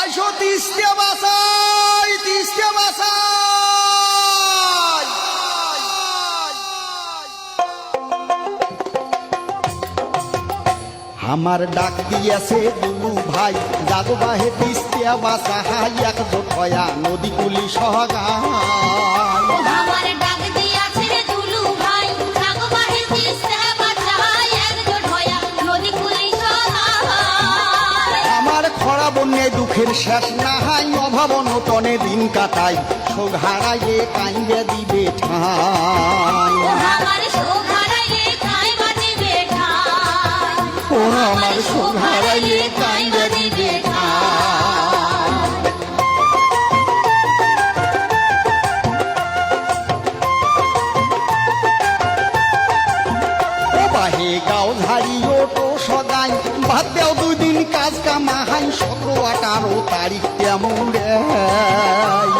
আইসো আমার ডাক দিয়েছে দুলু ভাই জাগো বাহে তিস্তে বাসাই, এক দোয়া নদী কুলি ডাক দুঃখের শেষ না হাই অভাবন তনে দিন কাটাই। সোঘারাইয়ে কাইয়ে দিবে ঠাই। ও আমার সোহারাইলে কাই সতেরো আঠারো তারিখ জামুরাই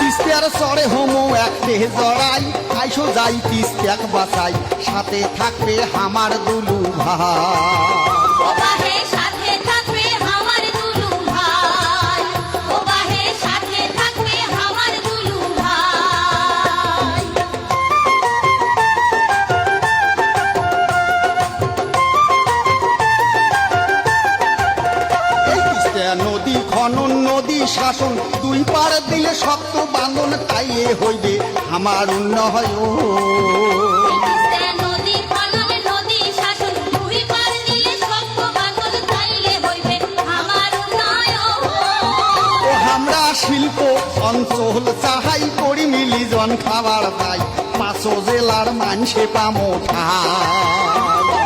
তিস্তার সরে হোমো একটে জড়াই। আইসো যাই তিস্তাক বাসাই সাথে থাকবে আমার দুলু ভাই। শাসন দুই পার দিলে শক্ত বাঁধন তাইলে হইবে আমার উন্নয়ন। শিল্প অঞ্চল চাহাই করি মিলি জন খাবার পাই পাঁচো জেলার মানসে পামো ঠাই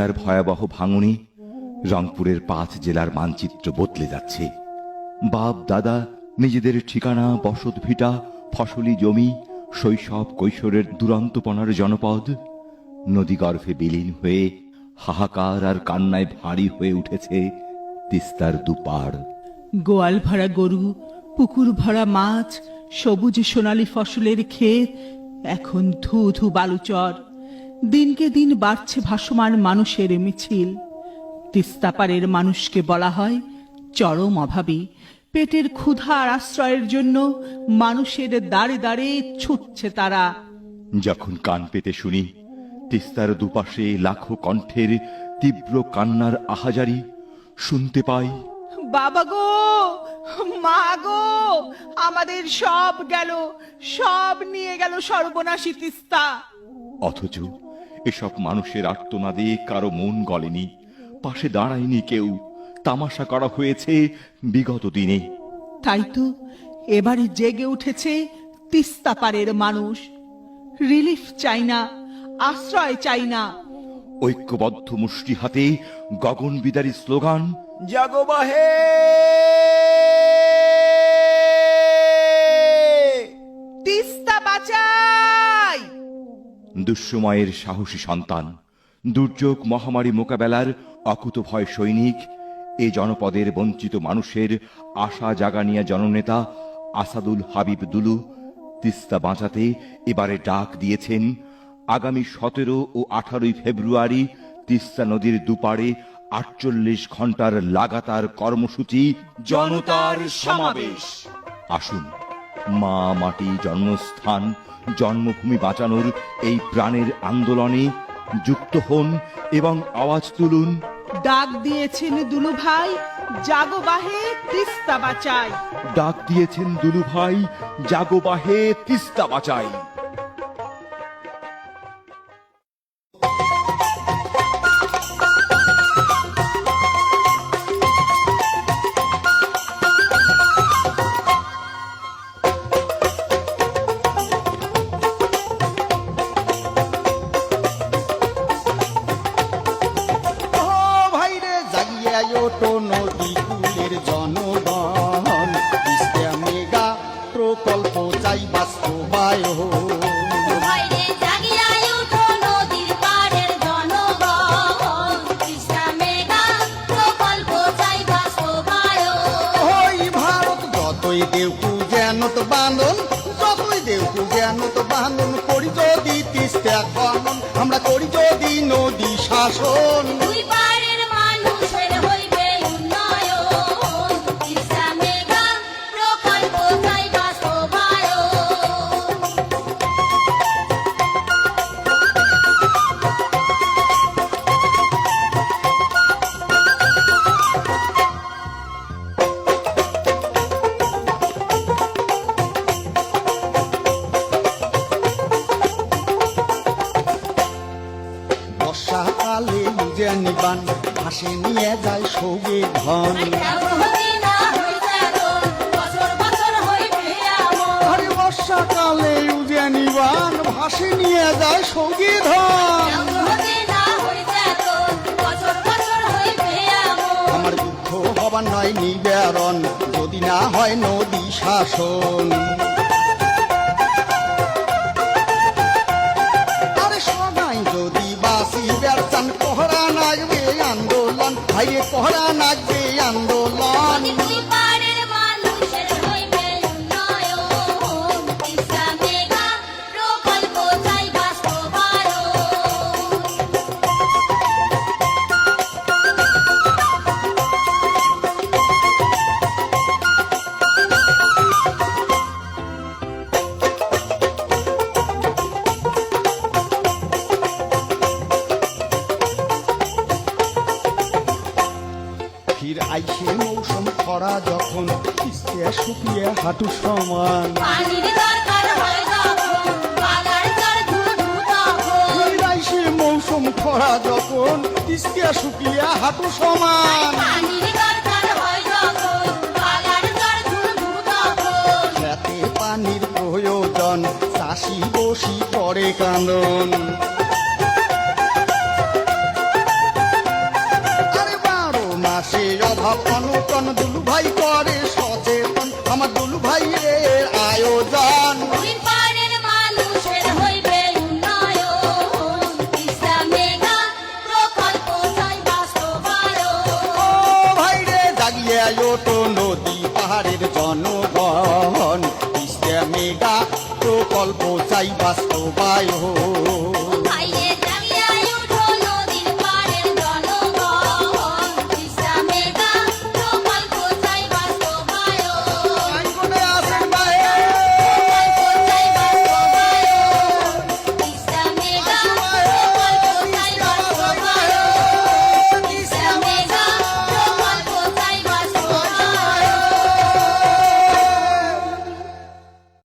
তিস্তার ভয়াবহ ভাঙনে রংপুরের পাঁচ জেলার মানচিত্র বদলে যাচ্ছে। বাপ, দাদা, নিজেদের ঠিকানা, বসত ভিটা, ফসলি জমি, শৈশব কৈশোরের দুরন্তপনার জনপদ, নদীগর্ভে বিলীন হয়ে হাহাকার আর কান্নায় ভারী হয়ে উঠেছে তিস্তার দুপাড়। গোয়াল ভরা গরু পুকুর ভরা মাছ, সবুজ সোনালী ফসলের ক্ষেত, এখন ধু ধু বালুচর। দিনকে দিন বাড়ছে ভাসমান মানুষের মিছিল। তিস্তাপাড়ের মানুষকে বলা হয় চরম অভাবী। পেটের ক্ষুধা আর আশ্রয়ের জন্য মানুষের দাঁড়ে দাঁড়ে ছুটছে তারা। যখন কান পেতে শুনি তিস্তার দুপাশে লাখো কণ্ঠের তীব্র কান্নার আহাজারি শুনতে পাই বাবা গো মা গো আমাদের সব গেল সব নিয়ে গেল সর্বনাশী তিস্তা। অথচ এসব মানুষের আর্তনাদে কারও মন গলেনি পাশে দাঁড়ায়নি কেউ। তামাশা করা হয়েছে বিগত দিনে। তাই তো এবারে জেগে উঠেছে তিস্তা পারের মানুষ। রিলিফ চাই না আশ্রয় চাই না। ঐক্যবদ্ধ মুষ্টি হাতে গগন বিদারী স্লোগান জাগো বাহে! দুঃসময়ের সাহসী সন্তান, দুর্যোগ মহামারী মোকাবেলার অকুতভয় সৈনিক, এ জনপদের বঞ্চিত মানুষের আশা জাগানিয়া জননেতা আসাদুল হাবিব দুলু তিস্তা বাঁচাতে এবারে ডাক দিয়েছেন। আগামী সতেরো ও আঠারোই ফেব্রুয়ারি তিস্তা নদীর দুপাড়ে আটচল্লিশ ঘণ্টার লাগাতার কর্মসূচি জনতার সমাবেশ। আসুন। মা মাটি জন্মস্থান জন্মভূমি বাঁচানোর এই প্রাণের আন্দোলনে যুক্ত হন এবং আওয়াজ তুলুন। ডাক দিয়েছেন দুলু ভাই জাগো বাহে তিস্তা বাঁচাই। ডাক দিয়েছেন দুলু ভাই জাগো বাহে তিস্তা বাঁচাই। ছোট নদী কুলের জনগণ। বিশ্বা মেগা প্রকল্প চাই বাস্তবায়ন। দেউকু জ্ঞান তো বান্ধন যতই দেউকু জ্ঞান তো বান্ধন করি যদি তিস্তা খনন আমরা করি যদি নদী শাসন। বর্ষাকালে নিজে নিবান হাসে নিয়ে যায় সৌগে ধন বর্ষাকালে উজে নিবান ভাসে নিয়ে যায় সৌগে ধন আমার দুঃখ হবার নয় নিবারণ যদি না হয় নদী শাসন। ভাইরে পহরা নাগবে আন্দোলন। আইছে মৌসুম খরা যখন কিস্তে শুকিয়ে হাঁটু সমান। আইছে মৌসুম খরা যখন কিস্তে শুকিয়ে হাঁটু সমান। পানির প্রয়োজন চাষি বসি করে কান্দন ও ভাইরে জাগিয়ে ওটো নদী পাহাড়ের জনগণ। মেগা প্রকল্প চাই বাস্তবায়ন।